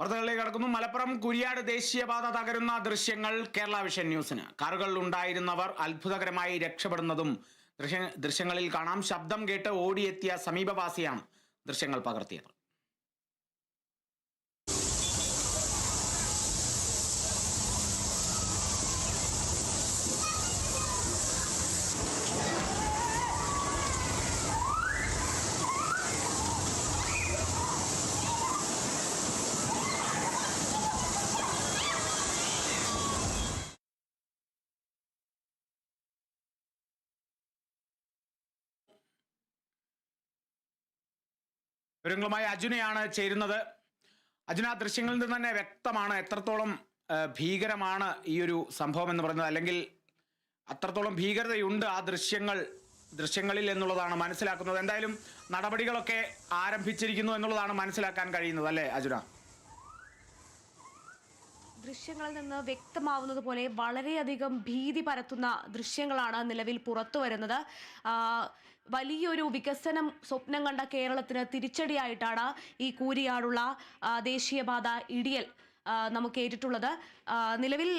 വാർത്തകളിലേക്ക് കടക്കുന്നു. മലപ്പുറം കുരിയാട് ദേശീയപാത തകരുന്ന ദൃശ്യങ്ങൾ കേരള വിഷൻ ന്യൂസിന്. കാറുകളിൽ ഉണ്ടായിരുന്നവർ അത്ഭുതകരമായി രക്ഷപ്പെടുന്നതും ദൃശ്യ ദൃശ്യങ്ങളിൽ കാണാം. ശബ്ദം കേട്ട് ഓടിയെത്തിയ സമീപവാസിയാണ് ദൃശ്യങ്ങൾ പകർത്തിയത്. വിവരങ്ങളുമായി അജുനയാണ് ചേരുന്നത്. അജുന ദൃശ്യങ്ങളിൽ നിന്ന് തന്നെ വ്യക്തമാണ് എത്രത്തോളം ഭീകരമാണ് ഈ ഒരു സംഭവം എന്ന് പറയുന്നത്. അല്ലെങ്കിൽ അത്രത്തോളം ഭീകരതയുണ്ട് ആ ദൃശ്യങ്ങൾ ദൃശ്യങ്ങളിൽ എന്നുള്ളതാണ് മനസ്സിലാക്കുന്നത്. എന്തായാലും നടപടികളൊക്കെ ആരംഭിച്ചിരിക്കുന്നു എന്നുള്ളതാണ് മനസ്സിലാക്കാൻ കഴിയുന്നത് അല്ലേ അജുന? ദൃശ്യങ്ങളിൽ നിന്ന് വ്യക്തമാവുന്നത് പോലെ വളരെയധികം ഭീതി പരത്തുന്ന ദൃശ്യങ്ങളാണ് നിലവിൽ പുറത്തു വരുന്നത്. വലിയൊരു വികസനം സ്വപ്നം കണ്ട കേരളത്തിന് തിരിച്ചടിയായിട്ടാണ് ഈ കൂരിയാടുള്ള ദേശീയപാത ഇടിയൽ നമുക്ക് ഏറ്റിട്ടുള്ളത് നിലവിൽ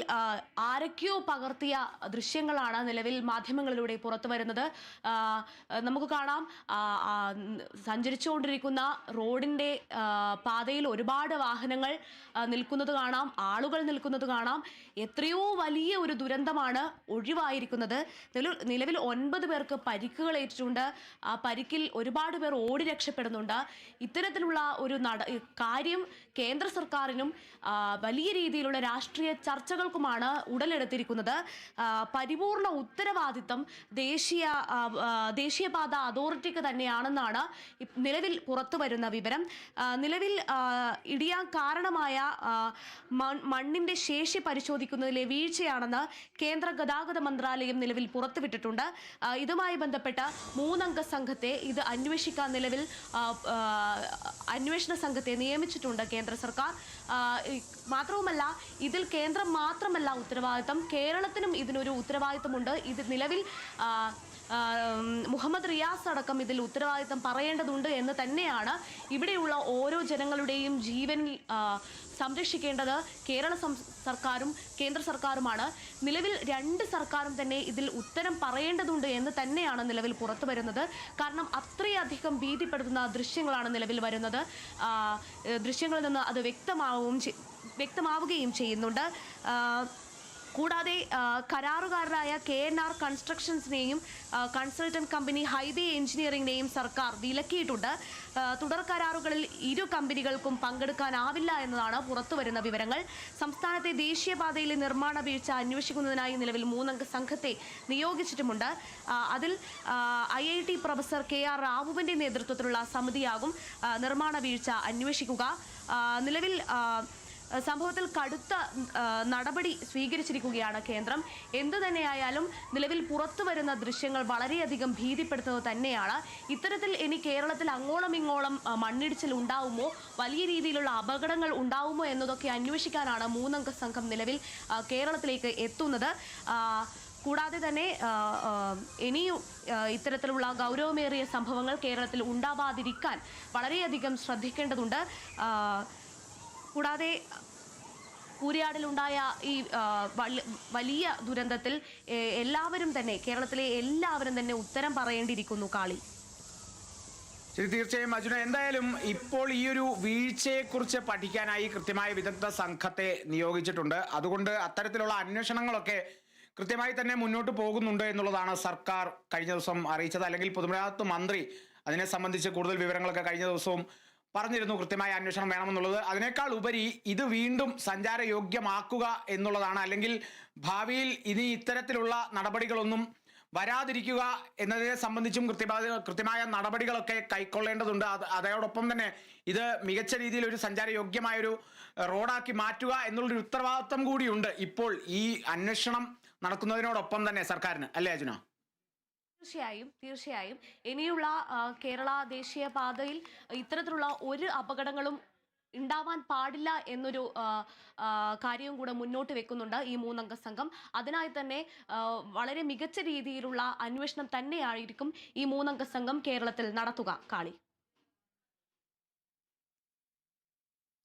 ആരൊക്കെയോ പകർത്തിയ ദൃശ്യങ്ങളാണ് നിലവിൽ മാധ്യമങ്ങളിലൂടെ പുറത്തു വരുന്നത്. നമുക്ക് കാണാം. സഞ്ചരിച്ചുകൊണ്ടിരിക്കുന്ന റോഡിന്റെ പാതയിൽ ഒരുപാട് വാഹനങ്ങൾ നിൽക്കുന്നത് കാണാം. ആളുകൾ നിൽക്കുന്നത് കാണാം. എത്രയോ വലിയ ഒരു ദുരന്തമാണ് ഒഴിവായിരിക്കുന്നത്. നിലവിൽ ഒൻപത് പേർക്ക് പരിക്കുകൾ ഏറ്റിട്ടുണ്ട്. ആ പരിക്കിൽ ഒരുപാട് പേർ ഓടി രക്ഷപ്പെടുന്നുണ്ട്. ഇത്തരത്തിലുള്ള ഒരു നട കാര്യം കേന്ദ്ര സർക്കാരിനും വലിയ രീതിയിലുള്ള രാഷ്ട്രീയ ചർച്ചകൾക്കുമാണ് ഉടലെടുത്തിരിക്കുന്നത്. പരിപൂർണ ഉത്തരവാദിത്തം ദേശീയ ദേശീയപാത അതോറിറ്റിക്ക് തന്നെയാണെന്നാണ് നിലവിൽ പുറത്തു വരുന്ന വിവരം നിലവിൽ ഇടിയാൻ കാരണമായ മണ്ണിന്റെ ശേഷി പരിശോധിക്കുന്നതിലെ വീഴ്ചയാണെന്ന് കേന്ദ്ര ഗതാഗത മന്ത്രാലയം നിലവിൽ പുറത്തുവിട്ടിട്ടുണ്ട്. ഇതുമായി ബന്ധപ്പെട്ട മൂന്നംഗ സംഘത്തെ ഇത് അന്വേഷിക്കാൻ നിലവിൽ അന്വേഷണ സംഘത്തെ നിയമിച്ചിട്ടുണ്ട് കേന്ദ്ര സർക്കാർ. മാത്രവുമല്ല ഇതിൽ കേന്ദ്രം മാത്രമല്ല ഉത്തരവാദിത്തം. കേരളത്തിനും ഇതിനൊരു ഉത്തരവാദിത്തമുണ്ട്. ഇത് നിലവിൽ മുഹമ്മദ് റിയാസ് അടക്കം ഇതിൽ ഉത്തരവാദിത്തം പറയേണ്ടതുണ്ട് എന്ന് തന്നെയാണ് ഇവിടെയുള്ള ഓരോ ജനങ്ങളുടെയും ജീവൻ സംരക്ഷിക്കേണ്ടത് കേരള സർക്കാരും കേന്ദ്ര സർക്കാരുമാണ്. നിലവിൽ രണ്ട് സർക്കാരും തന്നെ ഇതിൽ ഉത്തരം പറയേണ്ടതുണ്ട് എന്ന് തന്നെയാണ് നിലവിൽ പുറത്തു വരുന്നത്. കാരണം അത്രയധികം ഭീതിപ്പെടുത്തുന്ന ദൃശ്യങ്ങളാണ് നിലവിൽ വരുന്നത്. ദൃശ്യങ്ങളിൽ നിന്ന് അത് വ്യക്തമാവുകയും വ്യക്തമാവുകയും ചെയ്യുന്നുണ്ട്. കൂടാതെ കരാറുകാരായ കെ എൻ ആർ കൺസ്ട്രക്ഷൻസിനെയും കൺസൾട്ടന്റ് കമ്പനി ഹൈവേ എഞ്ചിനീയറിംഗിനെയും സർക്കാർ വിലക്കിയിട്ടുണ്ട്. തുടർ കരാറുകളിൽ ഇരു കമ്പനികൾക്കും പങ്കെടുക്കാനാവില്ല എന്നതാണ് പുറത്തുവരുന്ന വിവരങ്ങൾ. സംസ്ഥാനത്തെ ദേശീയപാതയിലെ നിർമ്മാണ വീഴ്ച അന്വേഷിക്കുന്നതിനായി നിലവിൽ മൂന്നംഗ സംഘത്തെ നിയോഗിച്ചിട്ടുമുണ്ട്. അതിൽ I I T professor K R റാവുവിന്റെ നേതൃത്വത്തിലുള്ള സമിതിയാകും നിർമ്മാണ വീഴ്ച അന്വേഷിക്കുക. നിലവിൽ സംഭവത്തിൽ കടുത്ത നടപടി സ്വീകരിച്ചിരിക്കുകയാണ് കേന്ദ്രം. എന്തു തന്നെയായാലും നിലവിൽ പുറത്തു വരുന്ന ദൃശ്യങ്ങൾ വളരെയധികം ഭീതിപ്പെടുത്തുന്നത് തന്നെയാണ്. ഇത്തരത്തിൽ ഇനി കേരളത്തിൽ അങ്ങോളം ഇങ്ങോളം മണ്ണിടിച്ചിൽ ഉണ്ടാവുമോ? വലിയ രീതിയിലുള്ള അപകടങ്ങൾ ഉണ്ടാവുമോ എന്നതൊക്കെ അന്വേഷിക്കാനാണ് മൂന്നംഗ സംഘം നിലവിൽ കേരളത്തിലേക്ക് എത്തുന്നത്. കൂടാതെ തന്നെ ഇനിയും ഇത്തരത്തിലുള്ള ഗൗരവമേറിയ സംഭവങ്ങൾ കേരളത്തിൽ ഉണ്ടാവാതിരിക്കാൻ വളരെയധികം ശ്രദ്ധിക്കേണ്ടതുണ്ട്. കൂടാതെ കൂരിയാടിലുണ്ടായ ഈ വലിയ ദുരന്തത്തിൽ എല്ലാവരും തന്നെ കേരളത്തിലെ എല്ലാവരും തന്നെ ഉത്തരം പറയേണ്ടിയിരിക്കുന്നു കാളി. തീർച്ചയായും അജുന എന്തായാലും ഇപ്പോൾ ഈ ഒരു വീഴ്ചയെക്കുറിച്ച് പഠിക്കാനായി കൃത്യമായ വിദഗ്ധ സംഘത്തെ നിയോഗിച്ചിട്ടുണ്ട്. അതുകൊണ്ട് അത്തരത്തിലുള്ള അന്വേഷണങ്ങളൊക്കെ കൃത്യമായി തന്നെ മുന്നോട്ട് പോകുന്നുണ്ട് എന്നുള്ളതാണ് സർക്കാർ കഴിഞ്ഞ ദിവസം അറിയിച്ചത്. അല്ലെങ്കിൽ പൊതുമരാമത്ത് മന്ത്രി അതിനെ സംബന്ധിച്ച് കൂടുതൽ വിവരങ്ങളൊക്കെ കഴിഞ്ഞ ദിവസവും പറഞ്ഞിരുന്നു കൃത്യമായ അന്വേഷണം വേണമെന്നുള്ളത്. അതിനേക്കാൾ ഉപരി ഇത് വീണ്ടും സഞ്ചാരയോഗ്യമാക്കുക എന്നുള്ളതാണ്. അല്ലെങ്കിൽ ഭാവിയിൽ ഇനി ഇത്തരത്തിലുള്ള നടപടികളൊന്നും വരാതിരിക്കുക എന്നതിനെ സംബന്ധിച്ചും കൃത്യമായ കൃത്യമായ നടപടികളൊക്കെ കൈക്കൊള്ളേണ്ടതുണ്ട്. അത് അതോടൊപ്പം തന്നെ ഇത് മികച്ച രീതിയിൽ ഒരു സഞ്ചാരയോഗ്യമായൊരു റോഡാക്കി മാറ്റുക എന്നുള്ളൊരു ഉത്തരവാദിത്വം കൂടിയുണ്ട്. ഇപ്പോൾ ഈ അന്വേഷണം നടക്കുന്നതിനോടൊപ്പം തന്നെ സർക്കാരിന്. അല്ലേ അജുന തീർച്ചയായും തീർച്ചയായും. ഇനിയുള്ള കേരള ദേശീയ പാതയിൽ ഇത്തരത്തിലുള്ള ഒരു അപകടങ്ങളും ഉണ്ടാവാൻ പാടില്ല എന്നൊരു കാര്യവും കൂടെ മുന്നോട്ട് വെക്കുന്നുണ്ട് ഈ മൂന്നംഗ സംഘം. അതിനായി തന്നെ വളരെ മികച്ച രീതിയിലുള്ള അന്വേഷണം തന്നെയായിരിക്കും ഈ മൂന്നംഗ സംഘം കേരളത്തിൽ നടത്തുക. കാളി.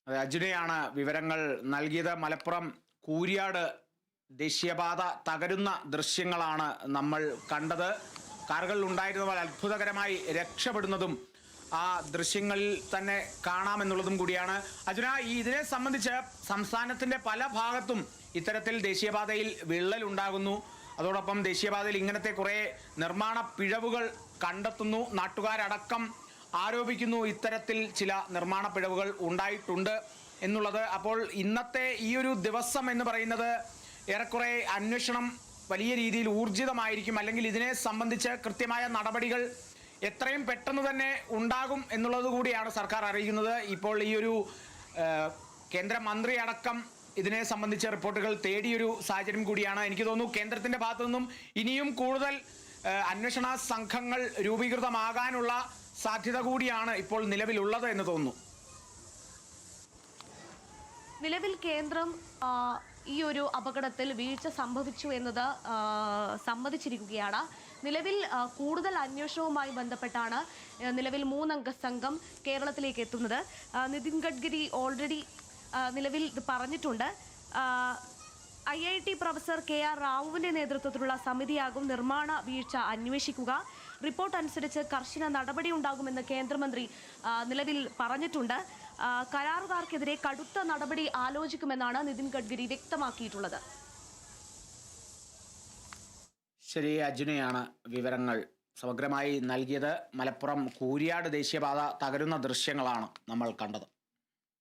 അതെ അർജുനയാണ് വിവരങ്ങൾ നൽകിയത്. മലപ്പുറം കൂരിയാട് ദേശീയപാത തകരുന്ന ദൃശ്യങ്ങളാണ് നമ്മൾ കണ്ടത്. കാറുകളിൽ ഉണ്ടായിരുന്നവർ അത്ഭുതകരമായി രക്ഷപ്പെടുന്നതും ആ ദൃശ്യങ്ങളിൽ തന്നെ കാണാമെന്നുള്ളതും കൂടിയാണ്. അർജുന ഇതിനെ സംബന്ധിച്ച് സംസ്ഥാനത്തിന്റെ പല ഭാഗത്തും ഇത്തരത്തിൽ ദേശീയപാതയിൽ വിള്ളൽ ഉണ്ടാകുന്നു അതോടൊപ്പം ദേശീയപാതയിൽ ഇങ്ങനത്തെ കുറേ നിർമ്മാണ പിഴവുകൾ കണ്ടെത്തുന്നു. നാട്ടുകാരടക്കം ആരോപിക്കുന്നു ഇത്തരത്തിൽ ചില നിർമ്മാണ പിഴവുകൾ ഉണ്ടായിട്ടുണ്ട് എന്നുള്ളത്. അപ്പോൾ ഇന്നത്തെ ഈ ഒരു ദിവസം എന്ന് പറയുന്നത് ഏറെക്കുറെ അന്വേഷണം വലിയ രീതിയിൽ ഊർജിതമായിരിക്കും അല്ലെങ്കിൽ ഇതിനെ സംബന്ധിച്ച് കൃത്യമായ നടപടികൾ എത്രയും പെട്ടെന്ന് തന്നെ ഉണ്ടാകും എന്നുള്ളത് കൂടിയാണ് സർക്കാർ അറിയിക്കുന്നത്. ഇപ്പോൾ ഈ ഒരു കേന്ദ്രമന്ത്രി അടക്കം ഇതിനെ സംബന്ധിച്ച റിപ്പോർട്ടുകൾ തേടിയൊരു സാഹചര്യം കൂടിയാണ്. എനിക്ക് തോന്നുന്നു കേന്ദ്രത്തിന്റെ ഭാഗത്തു നിന്നും ഇനിയും കൂടുതൽ അന്വേഷണ സംഘങ്ങൾ രൂപീകൃതമാകാനുള്ള സാധ്യത കൂടിയാണ് ഇപ്പോൾ നിലവിലുള്ളത് എന്ന് തോന്നുന്നു. നിലവിൽ കേന്ദ്രം ഈ ഒരു അപകടത്തിൽ വീഴ്ച സംഭവിച്ചു എന്നത് സമ്മതിച്ചിരിക്കുകയാണ്. നിലവിൽ കൂടുതൽ അന്വേഷണവുമായി ബന്ധപ്പെട്ടാണ് നിലവിൽ മൂന്നംഗ സംഘം കേരളത്തിലേക്ക് എത്തുന്നത്. നിതിൻ ഗഡ്കരി ഓൾറെഡി നിലവിൽ ഇത് പറഞ്ഞിട്ടുണ്ട്. I I T professor K R റാവുവിന്റെ നേതൃത്വത്തിലുള്ള സമിതിയാകും നിർമ്മാണ വീഴ്ച അന്വേഷിക്കുക. റിപ്പോർട്ട് അനുസരിച്ച് കർശന നടപടി ഉണ്ടാകുമെന്ന് കേന്ദ്രമന്ത്രി നിലവിൽ പറഞ്ഞിട്ടുണ്ട്. കരാറുകാർക്കെതിരെ കടുത്ത നടപടി ആലോചിക്കുമെന്നാണ് നിതിൻ ഗഡ്കരി വ്യക്തമാക്കിയിട്ടുള്ളത്. ശരി അർജുനയാണ് വിവരങ്ങൾ. സമഗ്രമായി നൽകിയത് മലപ്പുറം കൂരിയാട് ദേശീയപാത തകരുന്ന ദൃശ്യങ്ങളാണ് നമ്മൾ കണ്ടത്.